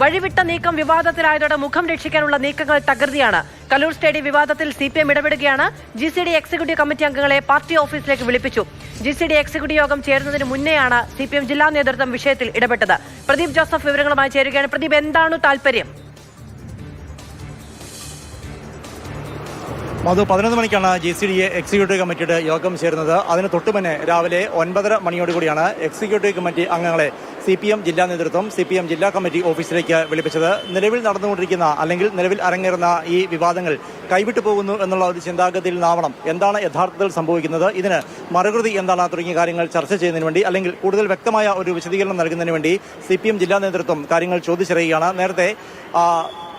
വഴിവിട്ട നീക്കം വിവാദത്തിലായതോടെ മുഖം രക്ഷിക്കാനുള്ള നീക്കങ്ങൾ തകൃതിയാണ് കലൂർ സ്റ്റേഡിയം വിവാദത്തിൽ C P M ഇടപെടുകയാണ്. G C D executive committee അംഗങ്ങളെ പാർട്ടി ഓഫീസിലേക്ക് വിളിപ്പിച്ചു. ജി സി ഡി എക്സിക്യൂട്ടീവ് യോഗം ചേരുന്നതിന് മുന്നെയാണ് സി പി എം ജില്ലാ നേതൃത്വം വിഷയത്തിൽ ഇടപെട്ടത്. പ്രദീപ് ജോസഫ് വിവരങ്ങളുമായി ചേരുകയാണ്. പ്രദീപ് എന്താണ് താല്പര്യം മധു പതിനൊന്ന് മണിക്കാണ് G C D A executive കമ്മിറ്റിയുടെ യോഗം ചേരുന്നത്. അതിന് തൊട്ടു മുന്നേ രാവിലെ ഒൻപതര മണിയോടുകൂടിയാണ് എക്സിക്യൂട്ടീവ് കമ്മിറ്റി അംഗങ്ങളെ സി പി എം ജില്ലാ നേതൃത്വം സി പി എം ജില്ലാ കമ്മിറ്റി ഓഫീസിലേക്ക് വിളിപ്പിച്ചത്. നിലവിൽ നടന്നുകൊണ്ടിരിക്കുന്ന അല്ലെങ്കിൽ നിലവിൽ അരങ്ങേറുന്ന ഈ വിവാദങ്ങൾ കൈവിട്ടു പോകുന്നു എന്നുള്ള ഒരു ചിന്താഗതിയിൽ നിന്നാവണം എന്താണ് യഥാർത്ഥത്തിൽ സംഭവിക്കുന്നത്. ഇതിന് മറുകൃതി എന്താണ് തുടങ്ങിയ കാര്യങ്ങൾ ചർച്ച ചെയ്യുന്നതിന് വേണ്ടി അല്ലെങ്കിൽ കൂടുതൽ വ്യക്തമായ ഒരു വിശദീകരണം നൽകുന്നതിന് വേണ്ടി സി പി എം ജില്ലാ നേതൃത്വം കാര്യങ്ങൾ ചോദിച്ചറിയുകയാണ്. നേരത്തെ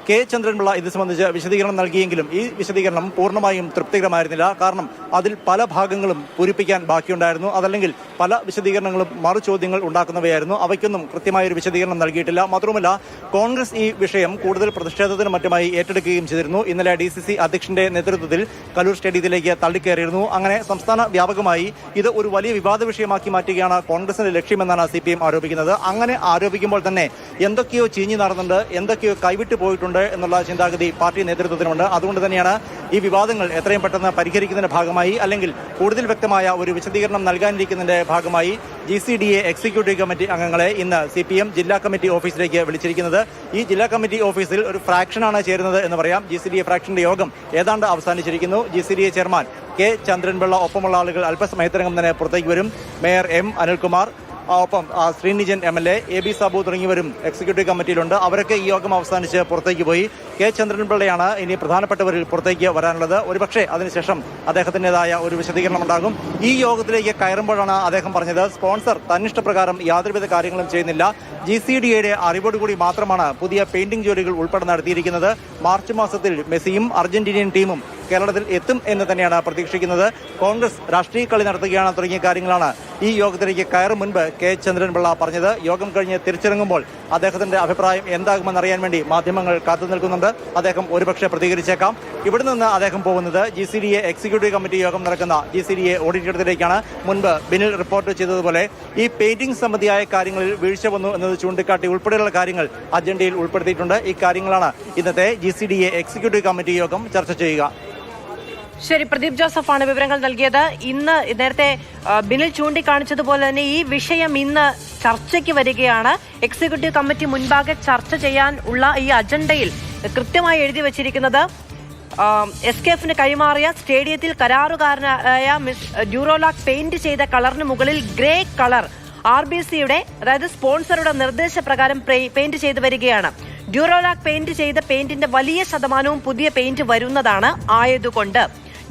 കെ ചന്ദ്രൻപിള്ള ഇത് സംബന്ധിച്ച് വിശദീകരണം നൽകിയെങ്കിലും ഈ വിശദീകരണം പൂർണമായും തൃപ്തികരമായിരുന്നില്ല. കാരണം അതിൽ പല ഭാഗങ്ങളും പൂരിപ്പിക്കാൻ ബാക്കിയുണ്ടായിരുന്നു. അതല്ലെങ്കിൽ പല വിശദീകരണങ്ങളും മറു ചോദ്യങ്ങൾ ഉണ്ടാക്കുന്നവയായിരുന്നു. അവയ്ക്കൊന്നും കൃത്യമായ ഒരു വിശദീകരണം നൽകിയിട്ടില്ല. മാത്രമല്ല കോൺഗ്രസ് ഈ വിഷയം കൂടുതൽ പ്രതിഷേധത്തിന് മറ്റുമായി ഏറ്റെടുക്കുകയും ചെയ്തിരുന്നു. ഇന്നലെ ഡി സി സി അധ്യക്ഷന്റെ നേതൃത്വത്തിൽ കലൂർ സ്റ്റേഡിയത്തിലേക്ക് തള്ളിക്കയറിയിരുന്നു അങ്ങനെ സംസ്ഥാന വ്യാപകമായി ഇത് ഒരു വലിയ വിവാദ വിഷയമാക്കി മാറ്റുകയാണ് കോൺഗ്രസിന്റെ ലക്ഷ്യമെന്നാണ് സി പി എം ആരോപിക്കുന്നത്. അങ്ങനെ ആരോപിക്കുമ്പോൾ തന്നെ എന്തൊക്കെയോ ചീഞ്ഞു നടന്നുണ്ട് എന്തൊക്കെയോ കൈവിട്ടു പോയിട്ടുണ്ട്. എന്നുള്ള ചിന്താഗതി പാർട്ടി നേതൃത്വത്തിനുണ്ട്. അതുകൊണ്ട് തന്നെയാണ് ഈ വിവാദങ്ങൾ എത്രയും പെട്ടെന്ന് പരിഹരിക്കുന്നതിന്റെ ഭാഗമായി അല്ലെങ്കിൽ കൂടുതൽ വ്യക്തമായ ഒരു വിശദീകരണം നൽകാനിരിക്കുന്നതിന്റെ ഭാഗമായി G C D A executive committee അംഗങ്ങളെ ഇന്ന് സി പി എം ജില്ലാ കമ്മിറ്റി ഓഫീസിലേക്ക് വിളിച്ചിരിക്കുന്നത്. ഈ ജില്ലാ കമ്മിറ്റി ഓഫീസിൽ ഒരു ഫ്രാക്ഷനാണ് ചേരുന്നത് എന്ന് പറയാം. ജി സി ഡി എ ഫ്രാക്ഷന്റെ യോഗം ഏതാണ്ട് അവസാനിച്ചിരിക്കുന്നു. G C D A chairman K Chandran Pillai ഒപ്പമുള്ള ആളുകൾ അല്പസമയത്തിനകം തന്നെ പുറത്തേക്ക് വരും. മേയർ എം അനിൽകുമാർ ഒപ്പം Srinijan M L A A B Sabu തുടങ്ങിയവരും എക്സിക്യൂട്ടീവ് കമ്മിറ്റിയിലുണ്ട് അവരൊക്കെ ഈ യോഗം അവസാനിച്ച് പുറത്തേക്ക് പോയി. കെ ചന്ദ്രൻപിള്ളയാണ് ഇനി പ്രധാനപ്പെട്ടവരിൽ പുറത്തേക്ക് വരാനുള്ളത്. ഒരുപക്ഷെ അതിനുശേഷം അദ്ദേഹത്തിന്റെതായ ഒരു വിശദീകരണം ഉണ്ടാകും. ഈ യോഗത്തിലേക്ക് കയറുമ്പോഴാണ് അദ്ദേഹം പറഞ്ഞത് സ്പോൺസർ തന്നിഷ്ടപ്രകാരം യാതൊരുവിധ കാര്യങ്ങളും ചെയ്യുന്നില്ല. ജി സി ഡി എയുടെ അറിവോടുകൂടി മാത്രമാണ് പുതിയ പെയിന്റിംഗ് ജോലികൾ ഉൾപ്പെടെ നടത്തിയിരിക്കുന്നത്. മാർച്ച് മാസത്തിൽ മെസ്സിയും അർജന്റീനിയൻ ടീമും കേരളത്തിൽ എത്തും എന്ന് തന്നെയാണ് പ്രതീക്ഷിക്കുന്നത്. കോൺഗ്രസ് രാഷ്ട്രീയ കളി നടത്തുകയാണ് തുടങ്ങിയ കാര്യങ്ങളാണ് ഈ യോഗത്തിലേക്ക് കയറും മുൻപ് കെ ചന്ദ്രൻപിള്ള പറഞ്ഞത്. യോഗം കഴിഞ്ഞ് തിരിച്ചിറങ്ങുമ്പോൾ അദ്ദേഹത്തിന്റെ അഭിപ്രായം എന്താകുമെന്ന് അറിയാൻ വേണ്ടി മാധ്യമങ്ങൾ കാത്തു നിൽക്കുന്നുണ്ട്. അദ്ദേഹം ഒരുപക്ഷെ പ്രതികരിച്ചേക്കാം. ഇവിടെ നിന്ന് അദ്ദേഹം പോകുന്നത് G C D A executive committee യോഗം നടക്കുന്ന ജി സി ഡി എ ഓഡിറ്റോറിയത്തിലേക്കാണ്. മുൻപ് ബിനിൽ റിപ്പോർട്ട് ചെയ്തതുപോലെ ഈ പെയിന്റിംഗ് സംബന്ധിയായ കാര്യങ്ങളിൽ വീഴ്ച വന്നു എന്നത് ചൂണ്ടിക്കാട്ടി ഉൾപ്പെടെയുള്ള കാര്യങ്ങൾ അജണ്ടയിൽ ഉൾപ്പെടുത്തിയിട്ടുണ്ട്. ഇക്കാര്യങ്ങളാണ് കാര്യങ്ങളാണ് ഇന്നത്തെ G C D A executive committee യോഗം ചർച്ച ചെയ്യുക. ശരി പ്രദീപ് ജോസഫാണ് വിവരങ്ങൾ നൽകിയത്. ഇന്ന് നേരത്തെ ബിനിൽ ചൂണ്ടിക്കാണിച്ചതുപോലെ തന്നെ ഈ വിഷയം ഇന്ന് ചർച്ചയ്ക്ക് വരികയാണ്. എക്സിക്യൂട്ടീവ് കമ്മിറ്റി മുൻപാകെ ചർച്ച ചെയ്യാൻ ഉള്ള ഈ അജണ്ടയിൽ കൃത്യമായി എഴുതി വച്ചിരിക്കുന്നത് എസ് കെ എഫിന് കൈമാറിയ സ്റ്റേഡിയത്തിൽ കരാറുകാരനായ മിസ് ഡ്യൂറോലാക് പെയിന്റ് ചെയ്ത കളറിന് മുകളിൽ ഗ്രേ കളർ ആർ ബി സിയുടെ അതായത് സ്പോൺസറുടെ നിർദ്ദേശപ്രകാരം പെയിന്റ് ചെയ്തു വരികയാണ്. ഡ്യൂറോലാക് പെയിന്റ് ചെയ്ത പെയിന്റിന്റെ വലിയ ശതമാനവും പുതിയ പെയിന്റ് വരുന്നതാണ് ആയതുകൊണ്ട്.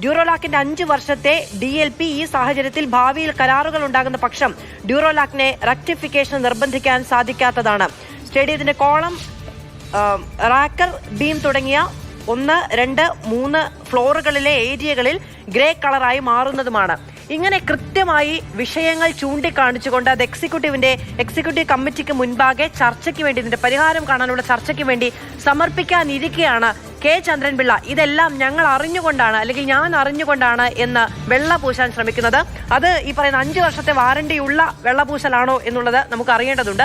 ഡ്യൂറോലാക്കിന്റെ അഞ്ച് വർഷത്തെ ഡി എൽ പി ഈ സാഹചര്യത്തിൽ ഭാവിയിൽ കരാറുകൾ ഉണ്ടാകുന്ന പക്ഷം ഡ്യൂറോലാക്കിനെ റക്ടിഫിക്കേഷൻ നിർബന്ധിക്കാൻ സാധിക്കാത്തതാണ്. സ്റ്റേഡിയത്തിന്റെ കോളം റാക്കർ ബീം തുടങ്ങിയ ഒന്ന് രണ്ട് മൂന്ന് ഫ്ലോറുകളിലെ ഏരിയകളിൽ ഗ്രേ കളറായി മാറുന്നതുമാണ്. ഇങ്ങനെ കൃത്യമായി വിഷയങ്ങൾ ചൂണ്ടിക്കാണിച്ചുകൊണ്ട് അത് എക്സിക്യൂട്ടീവിന്റെ എക്സിക്യൂട്ടീവ് കമ്മിറ്റിക്ക് മുൻപാകെ ചർച്ചയ്ക്ക് വേണ്ടി ഇതിന്റെ പരിഹാരം കാണാനുള്ള ചർച്ചയ്ക്ക് വേണ്ടി സമർപ്പിക്കാനിരിക്കെയാണ് കെ ചന്ദ്രൻപിള്ള. ഇതെല്ലാം ഞങ്ങൾ അറിഞ്ഞുകൊണ്ടാണ് അല്ലെങ്കിൽ ഞാൻ അറിഞ്ഞുകൊണ്ടാണ് എന്ന് വെള്ള പൂശാൻ ശ്രമിക്കുന്നത്. അത് ഈ പറയുന്ന അഞ്ചു വർഷത്തെ വാറണ്ടിയുള്ള വെള്ളപൂശലാണോ എന്നുള്ളത് നമുക്ക് അറിയേണ്ടതുണ്ട്.